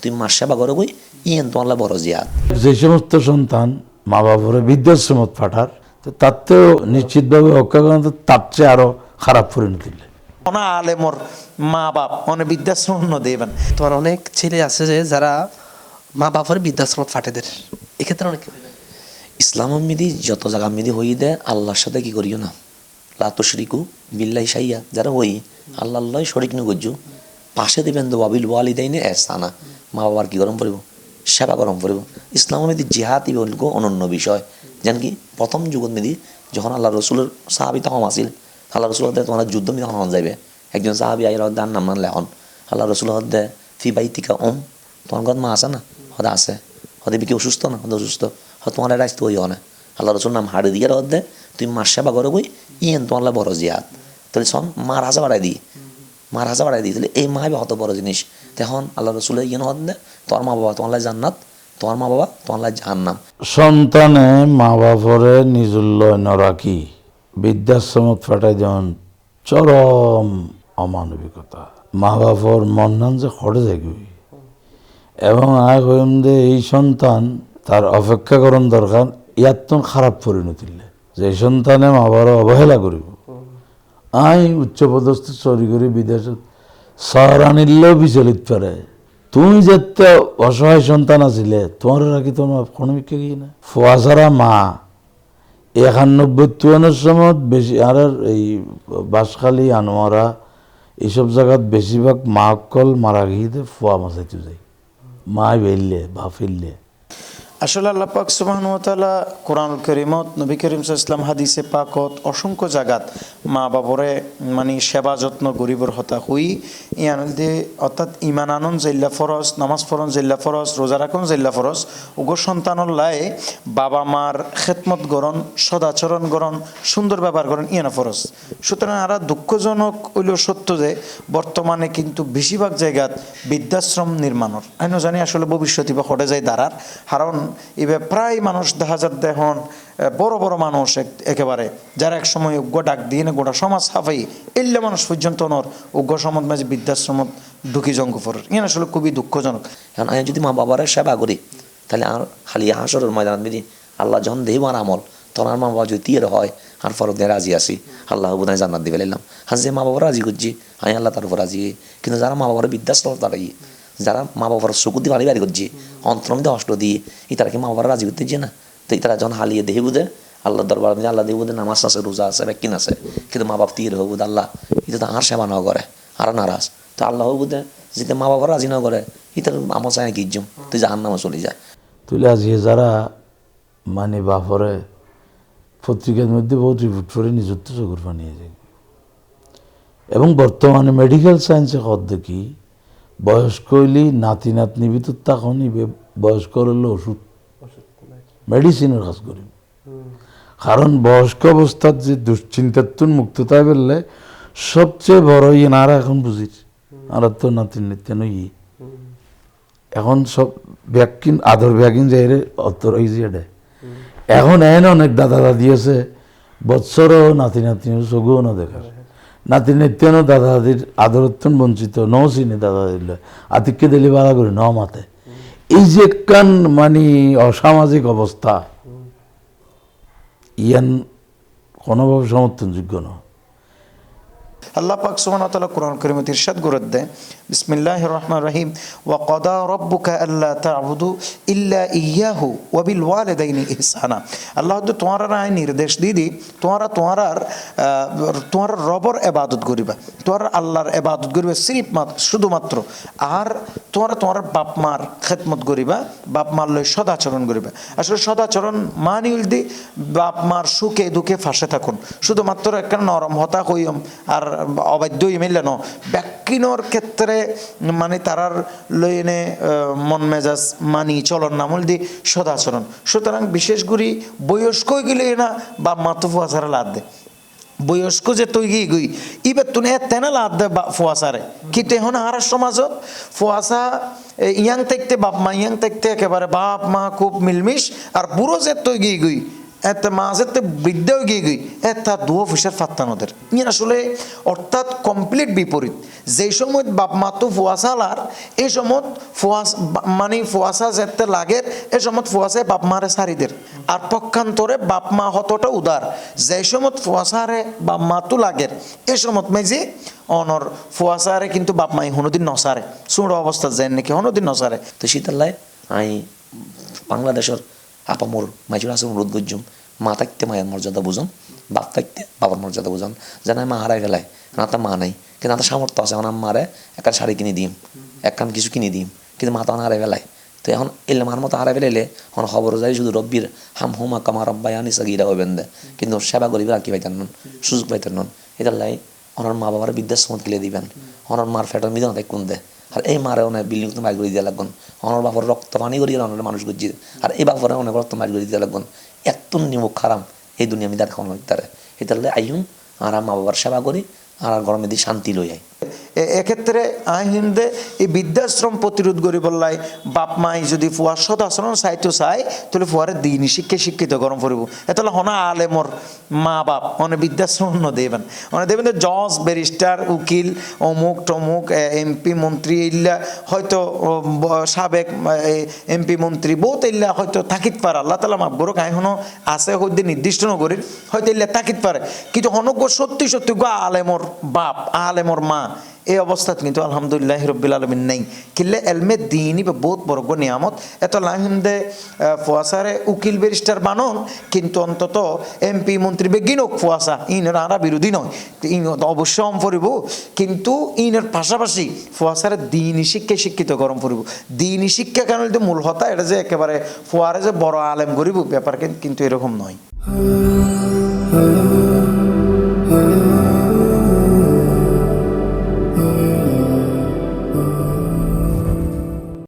তুমি মার সেবা করো কই? ইয়েন তোমার বড় জিয়াদ। যে সমস্ত সন্তান মা বাবার বৃদ্ধাশ্রমত পাঠার তো তার তো নিশ্চিতভাবে অজ্ঞাগত তার চেয়ে আরও খারাপ পরিণতি অনা আলেমর মা বাপ অনেক বৃদ্ধাশ্রম দেবেন। তোমার অনেক ছেলে আছে যে যারা মা বাবার বৃদ্ধাশ্রম ফাটেদের এক্ষেত্রে অনেক ইসলাম মিদি যত জায়গা মিদি হই দে আল্লাহর সাথে কি করিও না? লাতো শরিকু বিল্লাই সাইয়া যারা হই আল্লাহ আল্লাহ শরিক নু গজ্জু। পাশে দিবেন তো বাবিল ওয়ালি দেয়নি এসানা মা বাবার কি গরম পড়িব? সেবা গরম পড়িব। ইসলাম মিদি জিহাদি বলক অনন্য বিষয়। যেন কি প্রথম যুগত মিদি যখন আল্লাহ রসুলের সাহাবি তখন আসিল আল্লাহ রসুল হদ্দে তোমার যুদ্ধ মিদি তখন যাইবে। একজন সাহাবি আইর হদ্দার নাম নাম লেখন আল্লাহ রসুল হদ্দে ফি বাইতিকা ওম তোমার ঘর মা আছে না? হদা আছে। হদে বিকে অসুস্থ না? হদে অসুস্থ। হদ তোমার রাইস্ত হই না আল্লাহ রসুল নাম হাড়ি দিয়ে হদ্দে তুমি মার সেবা করো কই ইয়েন তোমার বড় জিয়াদ তাহলে শোন মার হাসা বাড়াই দিই মার হাসা বাড়াই তাহলে এই মা হত বড় জিনিস। তখন আল্লাহ রসুল ইয়েন হদ্দে তোমার মা বাবা তোমার জান্নাত তোমার মা বাবা তোমার জাহান্নাম। সন্তানে মা বাপরে নিজুল্লয় রাখি। বৃদ্ধাশ্রমত ফাটাই যেমন চরম অমানবিকতা। মা বাপর মন্নান যে খড়ে যাইবি এবং হইম যে এই সন্তান তার অপেক্ষা করণ দরকার ইয়ার তো খারাপ পরিণতি। যে সন্তানে মা বাবার অবহেলা করিব। আই উচ্চপদস্থ চুরি করি বিদেশত আনিলেও বিচলিত পারে তুমি যেতে অসহায় সন্তান আছিলে, তোমার রাখি তোমার কোনো বিক্ষে গিয়ে না। ফুয়াশারা মা, একানব্বই চুয়ান্নর সময় বেশি, আর এই বাঁশখালী, আনোয়ারা এইসব জায়গাত বেশিরভাগ মা অকল মারা গিয়ে ফুয়া মাছাইতে যায়। মা বেললে বা ফেললে আসলে আল্লাহ পাক সুবাহনুতালা কোরআনুল করিমত, নবী করিম ইসলাম হাদিসে পাকত অসংখ্য জাগাত, মা বাবরে মানে সেবা যত্ন গরিবর হতা হুই, ইয়ান দে অর্থাৎ ইমান আনন জেল্লা ফরজ, নামাজ ফরন জেল্লা ফরজ, রোজা রাখুন জেল্লা ফরজ, উগো সন্তানর লাই বাবা মার খেতমত গরণ সদাচরণ গরণ সুন্দর ব্যবহার করেন ইয়ানা ফরজ। সুতরাং আর দুঃখজনক হইল সত্য যে, বর্তমানে কিন্তু বেশিরভাগ জায়গাত বৃদ্ধাশ্রম নির্মাণর। আমি জানি আসলে ভবিষ্যতে বা ঘটে যায় দাঁড়ার কারণ এবার প্রায় মানুষ দেখা যাত দেখুন বড় বড় মানুষ একেবারে, যারা এক সময় উগ্র ডাক দিয়ে গোটা সমাজ সাফাই, এল্লে মানুষ পর্যন্ত নর উগ্র সমাজ মাঝে বৃদ্ধাশ্রমত ঢুকি জঙ্গ ফর ইয়ান আসলে খুবই দুঃখজনক। এখন আমি যদি মা বাবার সেবা করি, তাহলে আর খালি হাসরের ময়দান দিদি আল্লাহ যখন দেব আর আমল, তখন আর মা বাবা যদি তীর হয়, আর ফরক দিয়ে রাজি আছি, আল্লাহ বোধহয় জান্নাত দিবে আর যে মা বাবা রাজি করছি, আমি আল্লাহ তার উপর রাজি। কিন্তু যারা মা বাবার বৃদ্ধাশ্রম তারাই যারা মা বাবার চকু দিয়ে বাড়ি বাড়ি করছি অন্তরম দিয়ে অষ্ট দিয়ে ই তারা কি মা বাবার রাজি করতে না? তো তারা যখন হালিয়ে দেহে বুঝে আল্লাহ দরবার আল্লাহ দেহ বুঝে নামাজ আছে, রোজা আছে ব্যাকিন আছে, কিন্তু মা বাপ তীর হোক আল্লাহ এটা তো আর সেবা ন করে আর নারাজ। তো আল্লাহ বুঝে যেতে মা বাবা রাজি ন করে, ইতার আমার চায় কি ইজ্জম? তুই জাহান নামে চলে যায়। তুলে আজকে যারা মানে বাপরে পত্রিকার মধ্যে বহুত রিপোর্ট করে নিজত্ব চকুর বানিয়ে যায় এবং বর্তমানে মেডিকেল সায়েন্সে কত দেখি বয়স্ক হইলেই নাতি নাতনি ভিতর তখনই বয়স্ক হলে ওষুধ। মেডিসিনের কাজ করি কারণ বয়স্ক অবস্থার যে দুশ্চিন্তার তুন মুক্ততা বললে সবচেয়ে বড় ইনারা এখন বুঝির। আর তো নাতি নিত্য নই এখন সব ব্যাকিন আদর ব্যাকিন যাই রে অত্তর যে এটা। এখন এন অনেক দাদা দাদি আছে, বৎসরও নাতি নাতিনের চগুও না দেখার। নাতি নিত্যনও দাদা দাদির আদরত্বন বঞ্চিত ন চিনি দাদা দিল আতিককে দিলে বাধা করে মাতে। এই যে কান মানে অসামাজিক অবস্থা, ইয়ান কোনোভাবে সমর্থনযোগ্য নয়। আল্লাহ পাক ওয়া তাআলা কোরআন কারীমে ইরশাদ করে দেয় বিসমিল্লাহির রহমানির রহিম, ওয়া কাদা রাব্বুকা আল্লা তা'বুদু ইল্লা ইয়াহু ওয়া বিল ওয়ালিদাইনি ইহসানা। আল্লাহ তো তোমার আই নির্দেশ দিয়ে দি তোমারা তোমার তোমার রবর ইবাদত করিবা, তোমার আল্লাহর ইবাদত করিবা মাত্র শুধুমাত্র। আর তোমরা তোমার বাপ মার খেদমত করিবা, বাপ মার লই সদাচরণ করিবা। আসলে সদাচরণ মানি উল্দি বাপ মার সুখে দুঃখে ফাঁসে থাকুন। শুধুমাত্র একটা নরম হতা কইম আর অবাধ্য ইমেল ন ব্যাকিনোর ক্ষেত্রে মানে তারার লই এনে মন মেজাজ মানি চলন নামল দি সদাচরণ। সুতরাং বিশেষ করে বয়স্ক গেলে না, বাপ মা তো ফুয়াছাড়া লাদ দে। বয়স্ক যে তৈ গিয়ে গই ইবে তুনে তেনা লাদ দে বা ফুয়াশারে কিন্তু এখন আর সমাজত? ফুয়াশা ইয়াং থাকতে বাপ মা, ইয়াং থাকতে একেবারে বাপ মা খুব মিলমিশ, আর বুড়ো যে তৈ গিয়ে গই এতে মাঝেতে বৃদ্ধ গিয়ে গই এত দু অফিসের ফাত্তানোদের ই আসলে অর্থাৎ কমপ্লিট বিপরীত। যেই সময় বাপ মা তো ফুয়াশালার, এই সময় ফুয়াশ বা- মানে ফুয়াশা যেতে লাগে, এই সময় ফুয়াশায় বাপ মারে সারিদের। আর পক্ষান্তরে বাপ মা হতটা উদার। যে সময় ফুয়াশারে বাপ মা তো লাগের এই সময় মেজি অনর ফুয়াশারে কিন্তু বাপ মাই হনুদিন নসারে। সুড় অবস্থা, যেন নাকি হনুদিন নসারে। তো শীতাল্লাই আমি বাংলাদেশের আপামোর মাইজুর আসে অনুরোধ করছুম, মা থাকতে মায়ের মর্যাদা বুঝুন, বাপ থাকতে বাবার মর্যাদা বুঝুন। যেন মা হারাই গেলায় না তার মা নাই, কিন্তু তার সামর্থ্য আছে। এখন মারে একটা শাড়ি কিনে দিম একখান কিছু কিনে দিম, কিন্তু মা তখন হারাই ফেলায় তো এখন এলে মার মতো হারাই ফেলাইলে এখন খবর যাই শুধু রব্বির, হাম হুমা কামা রব্বাই আনিসা গিরা হবেন দে কিন্তু সেবা করিবে আর কি পাইতেন নন, সুযোগ পাইতেন নন। এটার লাই ওনার মা বাবার বৃদ্ধাশ্রমত কিলে দিবেন। ওনার মার ফেটার মিদন কোন দে আর এই মারে অনেক বিল্ডিং তো মারি করে দিয়ে লাগবেন অনর বাপর রক্ত পানি করিয়ে অনেক মানুষ করছি আর এই বাপরে অনেক রক্ত মারি করে দিয়ে লাগবেন এত নিমুখ খারাম, এই দুনিয়া আমি দেখানো তারে। এটালে আইন আর মা বাবার সেবা করি, আর গরমে দিয়ে শান্তি লই আই এক্ষেত্রে আহিন্দে এই বৃদ্ধাশ্রম প্রতিরোধ করি বললাই, বাপ মাই যদি ফুয়ার সদ আচরণ চাইতো চাই, তাহলে ফুয়ারে দিনই শিক্ষা শিক্ষিত গরম পড়ব এতলে হনা আলেমর মা বাপ অনে বৃদ্ধাশ্রম ন দেবেন। অনে দেবেন জজ ব্যারিস্টার উকিল, অমুক টমুক এমপি, মন্ত্রী ইল্লা, হয়তো সাবেক এমপি, মন্ত্রী, বহুত ইল্লা হয়তো থাকিত পারে। আল্লাহ তালা মাফ করুক এখনও আছে হয়তো নির্দিষ্ট নগরীর, হয়তো ইল্লা থাকিত পারে। কিন্তু হনক সত্যি সত্যি গো আলেমর বাপ আলেমর মা এই অবস্থাত কিন্তু আলহামদুলিল্লাহ রব্বিল আলমিন নাই। কিল্লে এলমে দিনই বা বহুত বড় নিয়ামত। এত লাহিন্দে ফুয়াশারে উকিল ব্যারিস্টার বানন, কিন্তু অন্তত এমপি মন্ত্রী বেগিনক ফুয়াশা ইনের আরা বিরোধী নয়। ইন অবশ্য অম পড়িব, কিন্তু ইনের পাশাপাশি ফুয়াশারে দিনই শিক্ষায় শিক্ষিত গরম পড়িব। দিনই শিক্ষা কেন মূল হতা, এটা যে একেবারে ফুয়ারে যে বড় আলেম গরিব, ব্যাপার কিন- কিন্তু এরকম নয়।